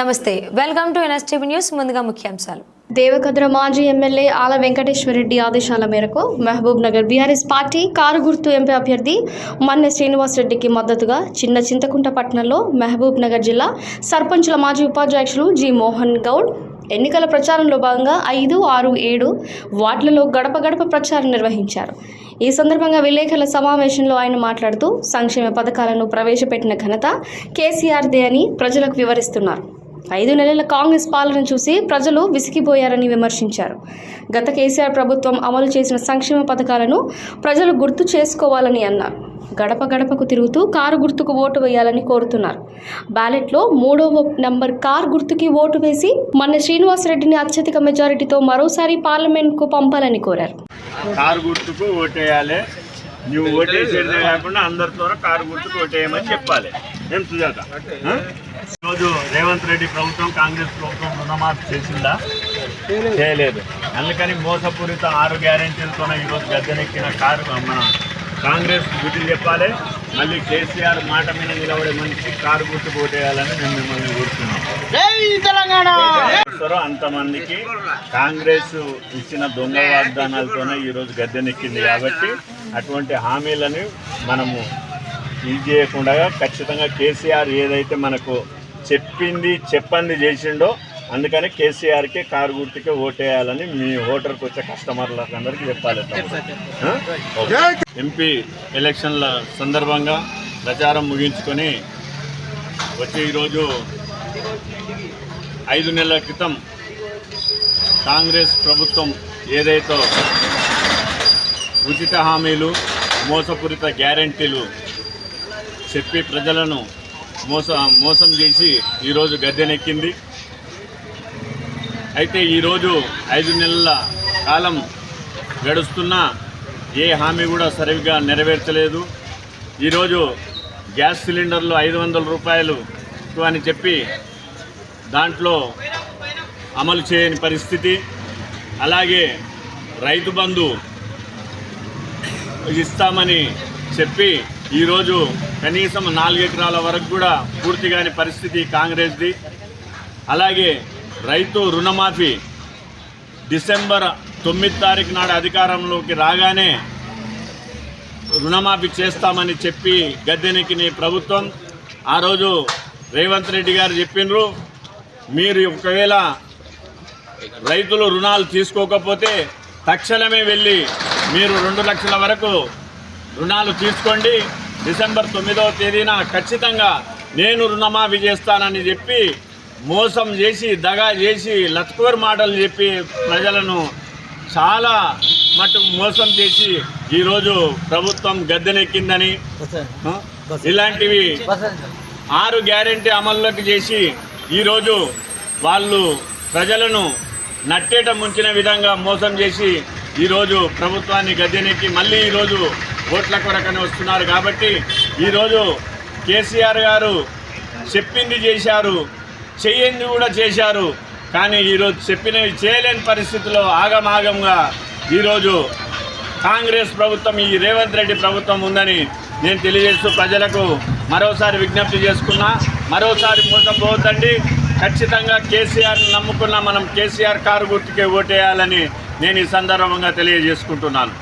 నమస్తే. Welcome to NSTV news ముందుగా ముఖ్యాంశాలు. దేవకద్ర మాజీ ఎమ్మెల్యే ఆల వెంకటేశ్వరరెడ్డి ఆదేశాల మేరకు Mahabubnagar BRS party car గుర్తు ఎంపీ అభ్యర్థి మన్నె శ్రీనివాసరెడ్డికి మద్దతుగా చిన్న చింతకుంట పట్టణంలో మహబూబ్ నగర్ జిల్లా సర్పంచుల మాజీ ఉపాధ్యక్షులు జి మోహన్ గౌడ్ ఎన్నికల ప్రచారంలో భాగంగా ఐదు ఆరు ఏడు వార్డులలో గడప గడప ప్రచారం నిర్వహించారు. ఈ సందర్భంగా విలేకరుల సమావేశంలో ఆయన మాట్లాడుతూ సంక్షేమ పథకాలను ప్రవేశపెట్టిన ఘనత కేసీఆర్దే అని ప్రజలకు వివరిస్తున్నారు. ఐదు నెలల కాంగ్రెస్ పాలన చూసి ప్రజలు విసిగిపోయారని విమర్శించారు. గత కేసీఆర్ ప్రభుత్వం అమలు చేసిన సంక్షేమ పథకాలను ప్రజలు గుర్తు చేసుకోవాలని అన్నారు. గడప గడపకు తిరుగుతూ కారు గుర్తుకు ఓటు వేయాలని కోరుతున్నారు. బ్యాలెట్లో మూడవ నంబర్ కార్ గుర్తుకి ఓటు వేసి మన శ్రీనివాసరెడ్డిని అత్యధిక మెజారిటీతో మరోసారి పార్లమెంట్కు పంపాలని కోరారు. కారు గుర్తుకు ఓటేయాలి. నువ్వు ఓటేసేదే కాకుండా అందరితో కారు గుర్తుకు ఓటేయమని చెప్పాలి. ఏం సుజాత? ఈరోజు రేవంత్ రెడ్డి ప్రభుత్వం కాంగ్రెస్ ప్రభుత్వం రుణమాఫీ చేసిందా? చేయలేదు. అందుకని మోసపూరిత ఆరు గ్యారెంటీలతో ఈరోజు గద్దెనెక్కిన కారు మన కాంగ్రెస్ బుద్ధి చెప్పాలి. మళ్ళీ కేసీఆర్ మాట మీద నిలబడే మనిషి కారు గుర్తుకు ఓటేయాలని మేము మిమ్మల్ని కోరుతున్నాం. అంతమందికి కాంగ్రెస్ ఇచ్చిన దొంగ వాగ్దానాలతోనే ఈరోజు గద్దెనెక్కింది కాబట్టి అటువంటి హామీలను మనము ఇది చేయకుండా ఖచ్చితంగా కేసీఆర్ ఏదైతే మనకు చెప్పింది చెప్పంది చేసిండో అందుకని కేసీఆర్కి కారు గుర్తుకే ఓటేయాలని మీ ఓటర్కి వచ్చే కస్టమర్లకు అందరికీ చెప్పాలి. ఎంపీ ఎలక్షన్ల సందర్భంగా ప్రచారం ముగించుకొని వచ్చే ఈరోజు ఐదు నెలల క్రితం కాంగ్రెస్ ప్రభుత్వం ఏదైతే ఉచిత హామీలు మోసపూరిత గ్యారంటీలు చెప్పి ప్రజలను మోస మోసం చేసి ఈరోజు గద్దెనెక్కింది. అయితే ఈరోజు ఐదు నెలల కాలం గడుస్తున్నా ఏ హామీ కూడా సరిగ్గా నెరవేర్చలేదు. ఈరోజు గ్యాస్ సిలిండర్లు ఐదు వందల రూపాయలు అని చెప్పి దాంట్లో అమలు చేయని పరిస్థితి. అలాగే రైతు బంధు ఇస్తామని చెప్పి ఈరోజు కనీసం నాలుగు ఎకరాల వరకు కూడా పూర్తి కాని పరిస్థితి కాంగ్రెస్ది. అలాగే రైతు రుణమాఫీ డిసెంబర్ తొమ్మిది తారీఖు నాడు అధికారంలోకి రాగానే రుణమాఫీ చేస్తామని చెప్పి గద్దెనెక్కిన ప్రభుత్వం ఆ రోజు రేవంత్ రెడ్డి గారు చెప్పిండ్రు మీరు ఒకవేళ రైతులు రుణాలు తీసుకోకపోతే తక్షణమే వెళ్ళి మీరు రెండు లక్షల వరకు రుణాలు తీసుకోండి. డిసెంబర్ తొమ్మిదవ తేదీన ఖచ్చితంగా నేను రుణమాఫీ చేస్తానని చెప్పి మోసం చేసి దగా చేసి లత్కూర్ మాటలు చెప్పి ప్రజలను చాలా మటుకు మోసం చేసి ఈరోజు ప్రభుత్వం గద్దెనెక్కిందని ఇలాంటివి ఆరు గ్యారెంటీ అమల్లోకి చేసి ఈరోజు వాళ్ళు ప్రజలను నట్టేట ముంచిన విధంగా మోసం చేసి ఈరోజు ప్రభుత్వాన్ని గద్దెనెక్కి మళ్ళీ ఈరోజు ఓట్ల కొరకని వస్తున్నారు కాబట్టి ఈరోజు కేసీఆర్ గారు చెప్పింది చేశారు చెయ్యింది కూడా చేశారు. కానీ ఈరోజు చెప్పినవి చేయలేని పరిస్థితిలో ఆగమాగంగా ఈరోజు కాంగ్రెస్ ప్రభుత్వం ఈ రేవంత్ రెడ్డి ప్రభుత్వం ఉందని నేను తెలియజేస్తూ ప్రజలకు మరోసారి విజ్ఞప్తి చేసుకున్నా. మరోసారి మోసం పోవద్దండి. ఖచ్చితంగా కేసీఆర్ నమ్ముకున్న మనం కేసీఆర్ కారు గుర్తుకే ఓటేయాలని నేను ఈ సందర్భంగా తెలియజేసుకుంటున్నాను.